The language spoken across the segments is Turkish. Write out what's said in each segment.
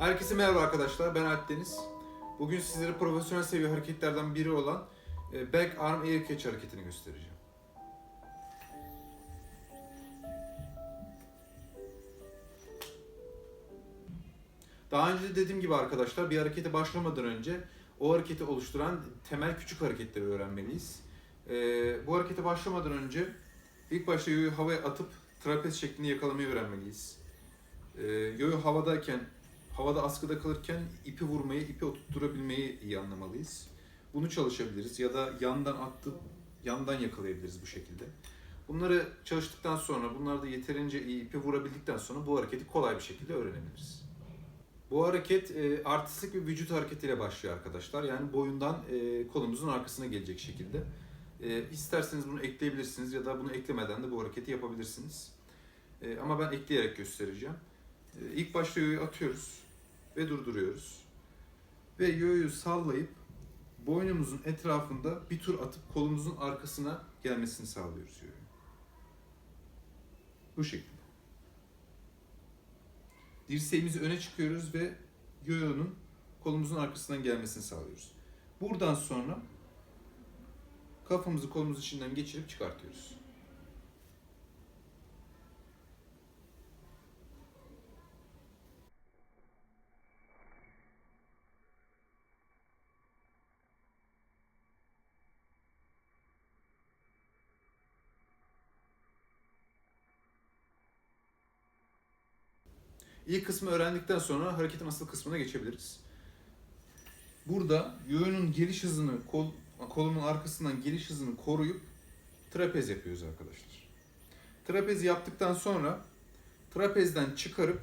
Herkese merhaba arkadaşlar, ben Alp Deniz. Bugün sizlere profesyonel seviye hareketlerden biri olan e, Back Arm Air Catch hareketini göstereceğim. Daha önce de dediğim gibi arkadaşlar bir harekete başlamadan önce o hareketi oluşturan temel küçük hareketleri öğrenmeliyiz. E, bu harekete başlamadan önce ilk başta yoyu havaya atıp trapez şeklinde yakalamayı öğrenmeliyiz. E, yoyu havadayken havada askıda kalırken ipi vurmayı, ipi oturtturabilmeyi iyi anlamalıyız. Bunu çalışabiliriz ya da yandan attıp yandan yakalayabiliriz bu şekilde. Bunları çalıştıktan sonra, bunlarda yeterince iyi ipi vurabildikten sonra bu hareketi kolay bir şekilde öğrenebiliriz. Bu hareket e, artistik bir vücut hareketiyle başlıyor arkadaşlar. Yani boyundan e, kolumuzun arkasına gelecek şekilde. E, isterseniz bunu ekleyebilirsiniz ya da bunu eklemeden de bu hareketi yapabilirsiniz. E, ama ben ekleyerek göstereceğim. E, ilk başta yoyu atıyoruz ve durduruyoruz. Ve yoyu sallayıp boynumuzun etrafında bir tur atıp kolumuzun arkasına gelmesini sağlıyoruz yoyu. Bu şekilde. Dirseğimizi öne çıkıyoruz ve yoyonun kolumuzun arkasından gelmesini sağlıyoruz. Buradan sonra kafamızı kolumuz içinden geçirip çıkartıyoruz. İlk kısmı öğrendikten sonra hareketin asıl kısmına geçebiliriz. Burada yoyunun geliş hızını, kol, kolumun arkasından geliş hızını koruyup trapez yapıyoruz arkadaşlar. Trapezi yaptıktan sonra trapezden çıkarıp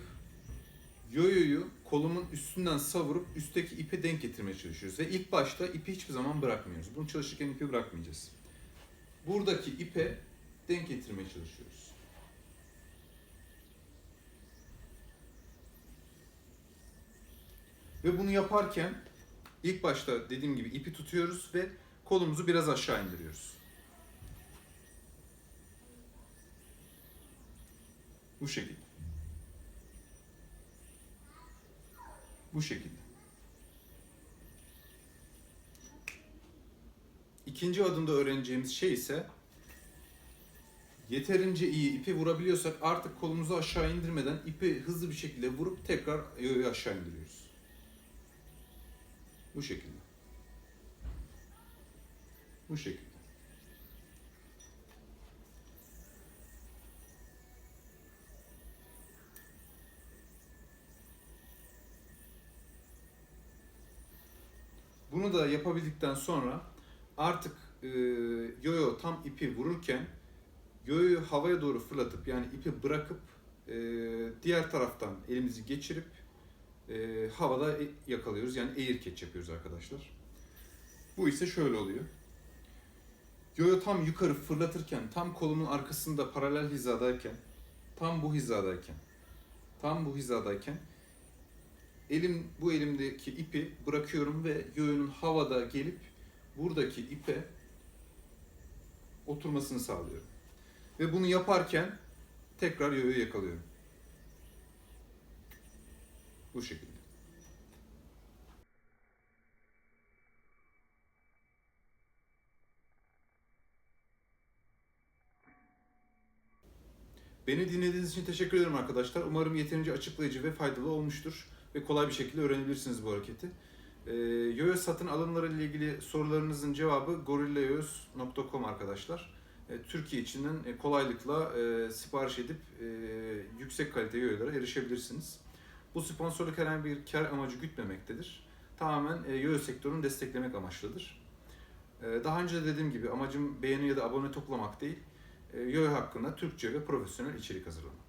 yoyoyu kolumun üstünden savurup üstteki ipe denk getirmeye çalışıyoruz. Ve ilk başta ipi hiçbir zaman bırakmıyoruz. Bunu çalışırken ipi bırakmayacağız. Buradaki ipe denk getirmeye çalışıyoruz. Ve bunu yaparken ilk başta dediğim gibi ipi tutuyoruz ve kolumuzu biraz aşağı indiriyoruz. Bu şekilde. Bu şekilde. İkinci adımda öğreneceğimiz şey ise yeterince iyi ipi vurabiliyorsak artık kolumuzu aşağı indirmeden ipi hızlı bir şekilde vurup tekrar aşağı indiriyoruz. Bu şekilde. Bu şekilde. Bunu da yapabildikten sonra artık e, yoyo tam ipi vururken yoyoyu havaya doğru fırlatıp yani ipi bırakıp e, diğer taraftan elimizi geçirip e, havada yakalıyoruz. Yani air catch yapıyoruz arkadaşlar. Bu ise şöyle oluyor. Yoyo tam yukarı fırlatırken, tam kolumun arkasında paralel hizadayken, tam bu hizadayken, tam bu hizadayken elim bu elimdeki ipi bırakıyorum ve yoyonun havada gelip buradaki ipe oturmasını sağlıyorum. Ve bunu yaparken tekrar yoyoyu yakalıyorum. Bu şekilde. Beni dinlediğiniz için teşekkür ederim arkadaşlar. Umarım yeterince açıklayıcı ve faydalı olmuştur ve kolay bir şekilde öğrenebilirsiniz bu hareketi. Ee, Yoyo satın alımları ile ilgili sorularınızın cevabı gorillayoyos.com arkadaşlar. Ee, Türkiye içinden e, kolaylıkla e, sipariş edip e, yüksek kalite yoyolara erişebilirsiniz. Bu sponsorluk herhangi bir kar amacı gütmemektedir. Tamamen e, yoyo sektörünü desteklemek amaçlıdır. E, daha önce de dediğim gibi amacım beğeni ya da abone toplamak değil, e, yoyo hakkında Türkçe ve profesyonel içerik hazırlamak.